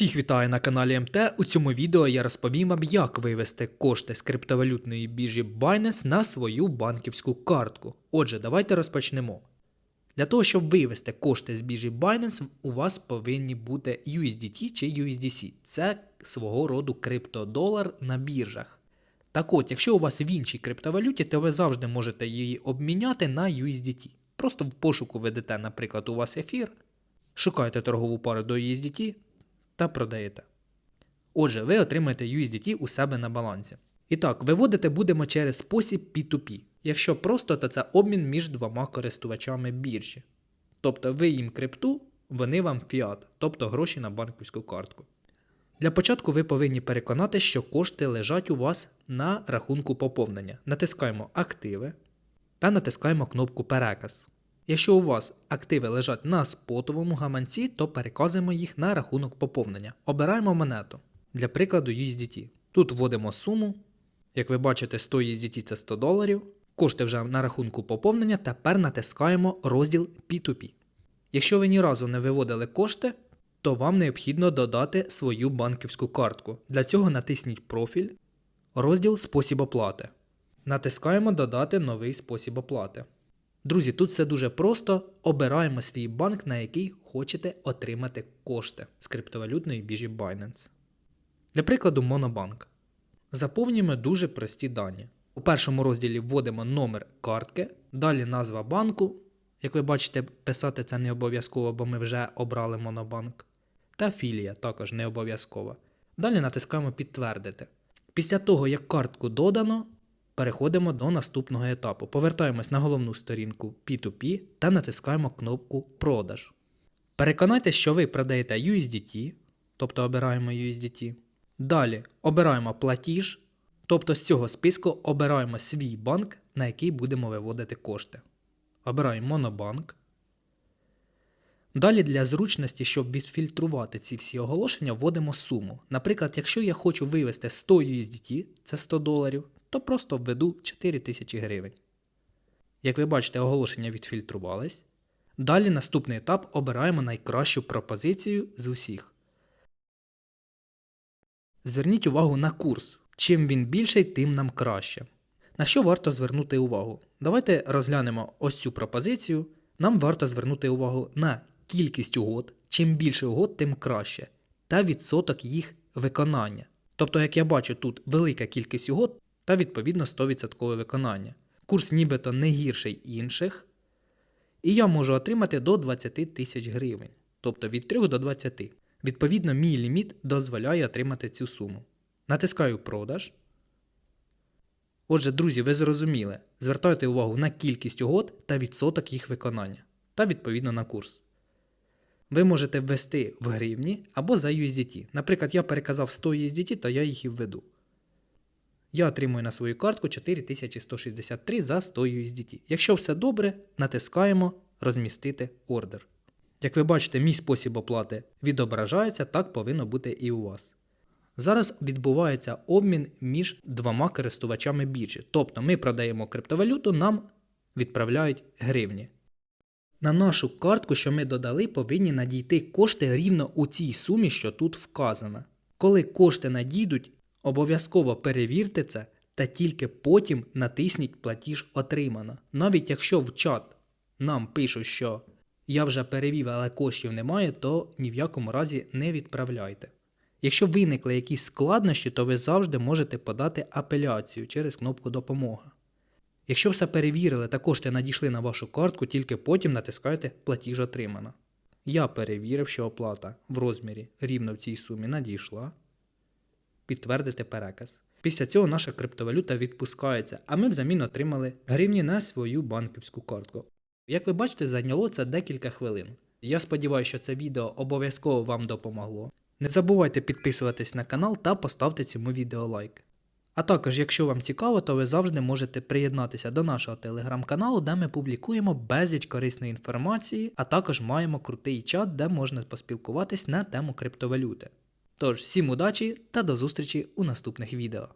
Всіх вітаю на каналі МТ. У цьому відео я розповім вам, як вивести кошти з криптовалютної біржі Binance на свою банківську картку. Отже, давайте розпочнемо. Для того, щоб вивести кошти з біржі Binance, у вас повинні бути USDT чи USDC. Це свого роду криптодолар на біржах. Так от, якщо у вас в іншій криптовалюті, то ви завжди можете її обміняти на USDT. Просто в пошуку ведете, наприклад, у вас ефір, шукаєте торгову пару до USDT та продаєте. Отже, ви отримаєте USDT у себе на балансі. І так, виводити будемо через спосіб P2P. Якщо просто, то це обмін між двома користувачами біржі. Тобто ви їм крипту, вони вам фіат, тобто гроші на банківську картку. Для початку ви повинні переконати, що кошти лежать у вас на рахунку поповнення. Натискаємо Активи та натискаємо кнопку Переказ. Якщо у вас активи лежать на спотовому гаманці, то переказуємо їх на рахунок поповнення. Обираємо монету. Для прикладу USDT. Тут вводимо суму. Як ви бачите, 100 USDT це 100 доларів. Кошти вже на рахунку поповнення. Тепер натискаємо розділ P2P. Якщо ви ні разу не виводили кошти, то вам необхідно додати свою банківську картку. Для цього натисніть профіль, розділ Спосіб оплати. Натискаємо Додати новий спосіб оплати. Друзі, тут все дуже просто. Обираємо свій банк, на який хочете отримати кошти з криптовалютної біржі Binance. Для прикладу, Монобанк. Заповнюємо дуже прості дані. У першому розділі вводимо номер картки, далі назва банку. Як ви бачите, писати це не обов'язково, бо ми вже обрали Монобанк. Та філія також не обов'язкова. Далі натискаємо Підтвердити. Після того, як картку додано, переходимо до наступного етапу. Повертаємось на головну сторінку P2P та натискаємо кнопку Продаж. Переконайтеся, що ви продаєте USDT, тобто обираємо USDT. Далі обираємо платіж, тобто з цього списку обираємо свій банк, на який будемо виводити кошти. Обираємо Монобанк. Далі для зручності, щоб відфільтрувати ці всі оголошення, вводимо суму. Наприклад, якщо я хочу вивести 100 USDT, це 100 доларів, то просто введу 4000 гривень. Як ви бачите, оголошення відфільтрувались. Далі наступний етап обираємо найкращу пропозицію з усіх. Зверніть увагу на курс. Чим він більший, тим нам краще. На що варто звернути увагу? Давайте розглянемо ось цю пропозицію. Нам варто звернути увагу на кількість угод. Чим більше угод, тим краще. Та відсоток їх виконання. Тобто, як я бачу, тут велика кількість угод та відповідно 100% виконання. Курс нібито не гірший інших. І я можу отримати до 20 тисяч гривень, тобто від 3 до 20. Відповідно, мій ліміт дозволяє отримати цю суму. Натискаю продаж. Отже, друзі, ви зрозуміли, звертайте увагу на кількість угод та відсоток їх виконання, та відповідно на курс. Ви можете ввести в гривні або за USDT. Наприклад, я переказав 100 USDT, то я їх і введу. Я отримую на свою картку 4163 за 100 USDT. Якщо все добре, натискаємо Розмістити ордер. Як ви бачите, мій спосіб оплати відображається, так повинно бути і у вас. Зараз відбувається обмін між двома користувачами біржі. Тобто ми продаємо криптовалюту, нам відправляють гривні. На нашу картку, що ми додали, повинні надійти кошти рівно у цій сумі, що тут вказано. Коли кошти надійдуть, обов'язково перевірте це та тільки потім натисніть платіж отримано. Навіть якщо в чат нам пишуть, що я вже перевів, але коштів немає, то ні в якому разі не відправляйте. Якщо виникли якісь складнощі, то ви завжди можете подати апеляцію через кнопку Допомога. Якщо все перевірили та кошти надійшли на вашу картку, тільки потім натискайте Платіж отримано. Я перевірив, що оплата в розмірі рівно в цій сумі надійшла. Підтвердити переказ. Після цього наша криптовалюта відпускається, а ми взамін отримали гривні на свою банківську картку. Як ви бачите, зайняло це декілька хвилин. Я сподіваюся, що це відео обов'язково вам допомогло. Не забувайте підписуватись на канал та поставте цьому відео лайк. А також, якщо вам цікаво, то ви завжди можете приєднатися до нашого телеграм-каналу, де ми публікуємо безліч корисної інформації, а також маємо крутий чат, де можна поспілкуватись на тему криптовалюти. Тож, всім удачі та до зустрічі у наступних відео.